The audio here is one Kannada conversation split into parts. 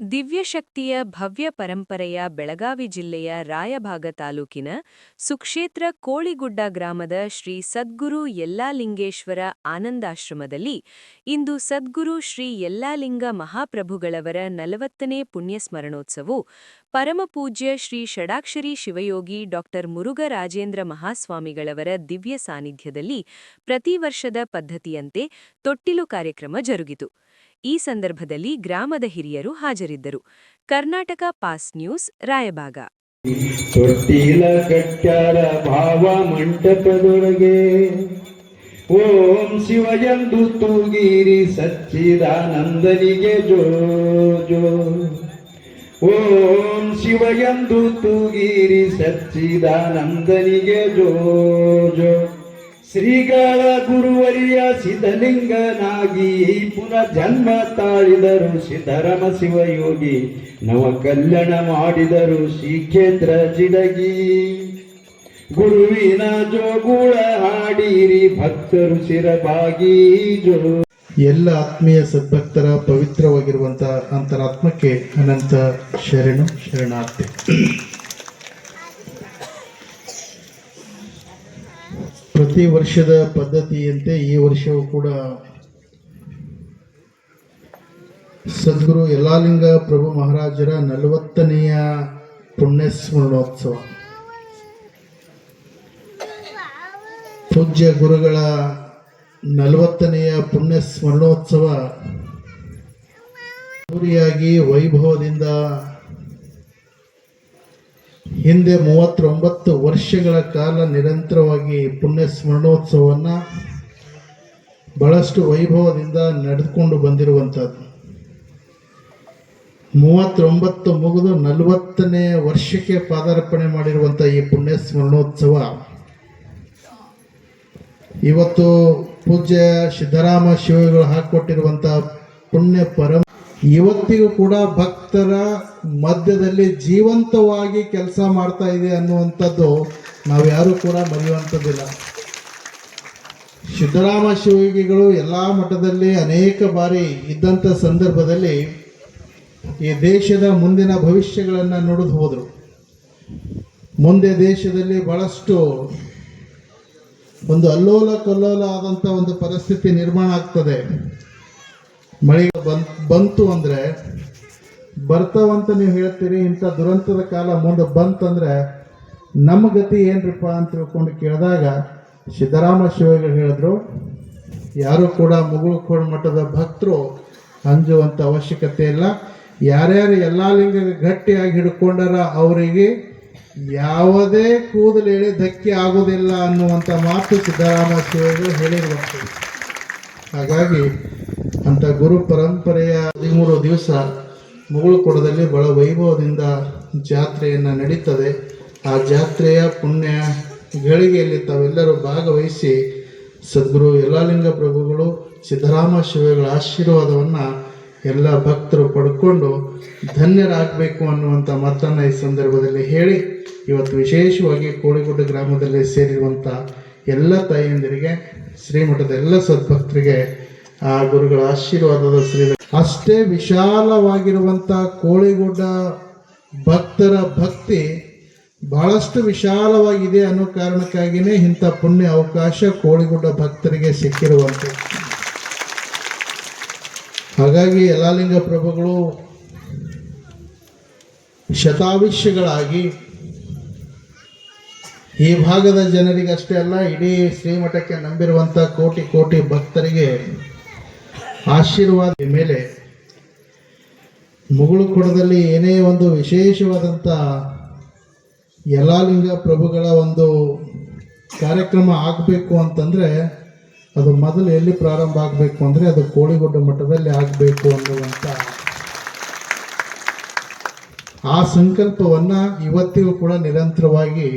ದಿವ್ಯಶಕ್ತಿಯ ಭವ್ಯ ಪರಂಪರೆಯ ಬೆಳಗಾವಿ ಜಿಲ್ಲೆಯ ರಾಯಭಾಗ ತಾಲೂಕಿನ ಸುಕ್ಷೇತ್ರ ಕೋಳಿಗುಡ್ಡ ಗ್ರಾಮದ ಶ್ರೀ ಸದ್ಗುರು ಯಲ್ಲಾಲಿಂಗೇಶ್ವರ ಆನಂದಾಶ್ರಮದಲ್ಲಿ ಇಂದು ಸದ್ಗುರು ಶ್ರೀ ಯಲ್ಲಾಲಿಂಗ ಮಹಾಪ್ರಭುಗಳವರ ನಲವತ್ತನೇ ಪುಣ್ಯಸ್ಮರಣೋತ್ಸವವು ಪರಮಪೂಜ್ಯ ಶ್ರೀ ಷಡಾಕ್ಷರಿ ಶಿವಯೋಗಿ ಡಾ ಮುರುಘರಾಜೇಂದ್ರ ಮಹಾಸ್ವಾಮಿಗಳವರ ದಿವ್ಯ ಸಾನ್ನಿಧ್ಯದಲ್ಲಿ ಪ್ರತಿ ವರ್ಷದ ಪದ್ಧತಿಯಂತೆ ತೊಟ್ಟಿಲು ಕಾರ್ಯಕ್ರಮ ಜರುಗಿತು. ಈ ಸಂದರ್ಭದಲ್ಲಿ ಗ್ರಾಮದ ಹಿರಿಯರು ಹಾಜರಿದ್ದರು. Karnataka pass news, Raybag. ಮಂಟಪದೊಳಗೆ ಓಂ ಶಿವಯಂದು ತೂಗಿರಿ ಸಚ್ಚಿದಾನಂದನಿಗೆ ಜೋ ಜೋ. ಓಂ ಶಿವಯಂದು ತೂಗಿರಿ ಸಚ್ಚಿದಾನಂದನಿಗೆ ಜೋ ಜೋ. ಶ್ರೀಗಳ ಗುರುವರಿಯ ಸಿದ್ಧಲಿಂಗನಾಗಿ ಪುನಃ ಜನ್ಮ ತಾಳಿದರು ಸಿದ್ಧರಮ ಶಿವಯೋಗಿ. ನವ ಕಲ್ಯಾಣ ಮಾಡಿದರು ಶ್ರೀಕ್ಷೇತ್ರ ಜಿಡಗಿ. ಗುರುವಿನ ಜೋಗುಳ ಹಾಡಿರಿ ಭಕ್ತರು ಸಿರಬಾಗಿ ಜೋ. ಎಲ್ಲ ಆತ್ಮೀಯ ಸದ್ಭಕ್ತರ ಪವಿತ್ರವಾಗಿರುವಂತಹ ಅಂತರಾತ್ಮಕ್ಕೆ ಅನಂತ ಶರಣು, ಶರಣಾರ್ಥಿ. ಪ್ರತಿ ವರ್ಷದ ಪದ್ಧತಿಯಂತೆ ಈ ವರ್ಷವೂ ಕೂಡ ಸದ್ಗುರು ಯಲ್ಲಾಲಿಂಗ ಪ್ರಭು ಮಹಾರಾಜರ ನಲವತ್ತನೆಯ ಪುಣ್ಯಸ್ಮರಣೋತ್ಸವ. ಪೂಜ್ಯ ಗುರುಗಳ ನಲವತ್ತನೆಯ ಪುಣ್ಯ ಸ್ಮರಣೋತ್ಸವ ಪೂರಿಯಾಗಿ ವೈಭವದಿಂದ ಹಿಂದೆ ಮೂವತ್ತೊಂಬತ್ತು ವರ್ಷಗಳ ಕಾಲ ನಿರಂತರವಾಗಿ ಪುಣ್ಯ ಸ್ಮರಣೋತ್ಸವವನ್ನು ಬಹಳಷ್ಟು ವೈಭವದಿಂದ ನಡೆದುಕೊಂಡು ಬಂದಿರುವಂಥದ್ದು. ಮೂವತ್ತೊಂಬತ್ತು ಮುಗಿದು ನಲವತ್ತನೇ ವರ್ಷಕ್ಕೆ ಪಾದಾರ್ಪಣೆ ಮಾಡಿರುವಂಥ ಈ ಪುಣ್ಯ ಸ್ಮರಣೋತ್ಸವ ಇವತ್ತು ಪೂಜ್ಯ ಸಿದ್ದರಾಮ ಶಿವಗಳು ಹಾಕಿಕೊಟ್ಟಿರುವಂಥ ಪುಣ್ಯ ಪರಂ ಇವತ್ತಿಗೂ ಕೂಡ ಭಕ್ತರ ಮಧ್ಯದಲ್ಲಿ ಜೀವಂತವಾಗಿ ಕೆಲಸ ಮಾಡ್ತಾ ಇದೆ ಅನ್ನುವಂಥದ್ದು ಯಾರು ಕೂಡ ಮರೆಯುವಂಥದ್ದಿಲ್ಲ. ಸಿದ್ದರಾಮ ಶಿವಗಿಗಳು ಎಲ್ಲ ಮಠದಲ್ಲಿ ಅನೇಕ ಬಾರಿ ಇದ್ದಂಥ ಸಂದರ್ಭದಲ್ಲಿ ಈ ದೇಶದ ಮುಂದಿನ ಭವಿಷ್ಯಗಳನ್ನು ನೋಡಿದು ಹೋದರು. ಮುಂದೆ ದೇಶದಲ್ಲಿ ಬಹಳಷ್ಟು ಒಂದು ಅಲ್ಲೋಲ ಕಲ್ಲೋಲ ಆದಂಥ ಒಂದು ಪರಿಸ್ಥಿತಿ ನಿರ್ಮಾಣ ಆಗ್ತದೆ. ಮಳೆ ಬಂತು ಅಂದರೆ ಬರ್ತಾವಂತ ನೀವು ಹೇಳ್ತೀರಿ, ಇಂಥ ದುರಂತದ ಕಾಲ ಮುಂದೆ ಬಂತಂದ್ರೆ ನಮ್ಮ ಗತಿ ಏನ್ರಿಪ್ಪ ಅಂತ ತಿಳ್ಕೊಂಡು ಕೇಳಿದಾಗ ಸಿದ್ದರಾಮ ಶಿವಗಳು ಹೇಳಿದ್ರು, ಯಾರು ಕೂಡ ಮುಗುಳುಕೋಡ್ ಮಠದ ಭಕ್ತರು ಅಂಜುವಂಥ ಅವಶ್ಯಕತೆ ಇಲ್ಲ. ಯಾರ್ಯಾರು ಎಲ್ಲ ಲಿಂಗ ಗಟ್ಟಿಯಾಗಿ ಹಿಡ್ಕೊಂಡಾರ ಅವರಿಗೆ ಯಾವುದೇ ಕೂದಲೇಳಿ ಧಕ್ಕೆ ಆಗೋದಿಲ್ಲ ಅನ್ನುವಂಥ ಮಾತು ಸಿದ್ದರಾಮ ಶಿವಗಳು ಹೇಳಿರುವಂಥದ್ದು. ಹಾಗಾಗಿ ಅಂಥ ಗುರು ಪರಂಪರೆಯ ಹದಿಮೂರು ದಿವಸ ಮುಗುಳುಕೊಡದಲ್ಲಿ ಬಹಳ ವೈಭವದಿಂದ ಜಾತ್ರೆಯನ್ನು ನಡೀತದೆ. ಆ ಜಾತ್ರೆಯ ಪುಣ್ಯ ಗಳಿಗೆಯಲ್ಲಿ ತಾವೆಲ್ಲರೂ ಭಾಗವಹಿಸಿ ಸದ್ಗುರು ಯಲ್ಲಾಲಿಂಗ ಪ್ರಭುಗಳು ಸಿದ್ದರಾಮ ಶಿವಗಳ ಆಶೀರ್ವಾದವನ್ನು ಎಲ್ಲ ಭಕ್ತರು ಪಡ್ಕೊಂಡು ಧನ್ಯರಾಗಬೇಕು ಅನ್ನುವಂಥ ಮಾತನ್ನು ಈ ಸಂದರ್ಭದಲ್ಲಿ ಹೇಳಿ, ಇವತ್ತು ವಿಶೇಷವಾಗಿ ಕೋಳಿಗುಡ್ಡ ಗ್ರಾಮದಲ್ಲಿ ಸೇರಿರುವಂಥ ಎಲ್ಲ ತಾಯಿಯಂದಿರಿಗೆ, ಶ್ರೀಮಠದ ಎಲ್ಲ ಸದ್ಭಕ್ತರಿಗೆ ಆ ಗುರುಗಳ ಆಶೀರ್ವಾದದ ಶ್ರೀ ಅಷ್ಟೇ ವಿಶಾಲವಾಗಿರುವಂಥ ಕೋಳಿಗುಡ್ಡ ಭಕ್ತರ ಭಕ್ತಿ ಬಹಳಷ್ಟು ವಿಶಾಲವಾಗಿದೆ ಅನ್ನೋ ಕಾರಣಕ್ಕಾಗಿಯೇ ಇಂಥ ಪುಣ್ಯ ಅವಕಾಶ ಕೋಳಿಗುಡ್ಡ ಭಕ್ತರಿಗೆ ಸಿಕ್ಕಿರುವಂತೆ. ಹಾಗಾಗಿ ಯಲಾಲಿಂಗ ಪ್ರಭುಗಳು ಶತಾವಿಷ್ಯಗಳಾಗಿ ಈ ಭಾಗದ ಜನರಿಗಷ್ಟೇ ಅಲ್ಲ, ಇಡೀ ಶ್ರೀಮಠಕ್ಕೆ ನಂಬಿರುವಂಥ ಕೋಟಿ ಕೋಟಿ ಭಕ್ತರಿಗೆ ಆಶೀರ್ವಾದ ಮೇಲೆ ಮುಗುಳುಕೊಡದಲ್ಲಿ ಏನೇ ಒಂದು ವಿಶೇಷವಾದಂಥ ಯಲಾಲಿಂಗ ಪ್ರಭುಗಳ ಒಂದು ಕಾರ್ಯಕ್ರಮ ಆಗಬೇಕು ಅಂತಂದರೆ ಅದು ಮೊದಲು ಎಲ್ಲಿ ಪ್ರಾರಂಭ ಆಗಬೇಕು ಅಂದರೆ ಅದು ಕೋಳಿಗುಡ್ಡ ಮಠದಲ್ಲಿ ಆಗಬೇಕು ಅನ್ನುವಂಥ ಆ ಸಂಕಲ್ಪವನ್ನು ಇವತ್ತಿಗೂ ಕೂಡ ನಿರಂತರವಾಗಿ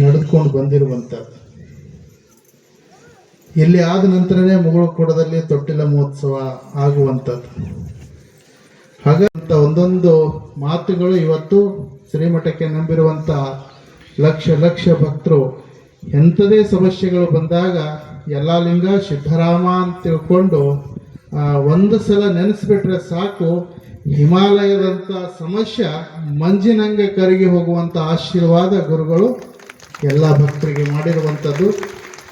ನಡೆದುಕೊಂಡು ಬಂದಿರುವಂಥದ್ದು ಇಲ್ಲಿ ಆದ ನಂತರನೇ ಮುಗುಳುಕೊಡದಲ್ಲಿ ತೊಟ್ಟಿಲ ಮಹೋತ್ಸವ ಆಗುವಂಥದ್ದು. ಹಾಗಂತ ಒಂದೊಂದು ಮಾತುಗಳು ಇವತ್ತು ಶ್ರೀಮಠಕ್ಕೆ ನಂಬಿರುವಂಥ ಲಕ್ಷ ಲಕ್ಷ ಭಕ್ತರು ಎಂಥದೇ ಸಮಸ್ಯೆಗಳು ಬಂದಾಗ ಎಲ್ಲ ಲಿಂಗ ಸಿದ್ದರಾಮ ಅಂತ ತಿಳ್ಕೊಂಡು ಒಂದು ಸಲ ನೆನೆಸ್ಬಿಟ್ರೆ ಸಾಕು, ಹಿಮಾಲಯದಂಥ ಸಮಸ್ಯೆ ಮಂಜಿನಂಗೆ ಕರಗಿ ಹೋಗುವಂಥ ಆಶೀರ್ವಾದ ಗುರುಗಳು ಎಲ್ಲ ಭಕ್ತರಿಗೆ ಮಾಡಿರುವಂಥದ್ದು.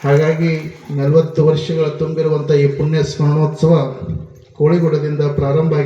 ಹಾಗಾಗಿ ನಲವತ್ತು ವರ್ಷಗಳ ತುಂಬಿರುವಂಥ ಈ ಪುಣ್ಯ ಸ್ಮರಣೋತ್ಸವ ಕೋಳಿಗುಡದಿಂದ ಪ್ರಾರಂಭ ಆಗಿ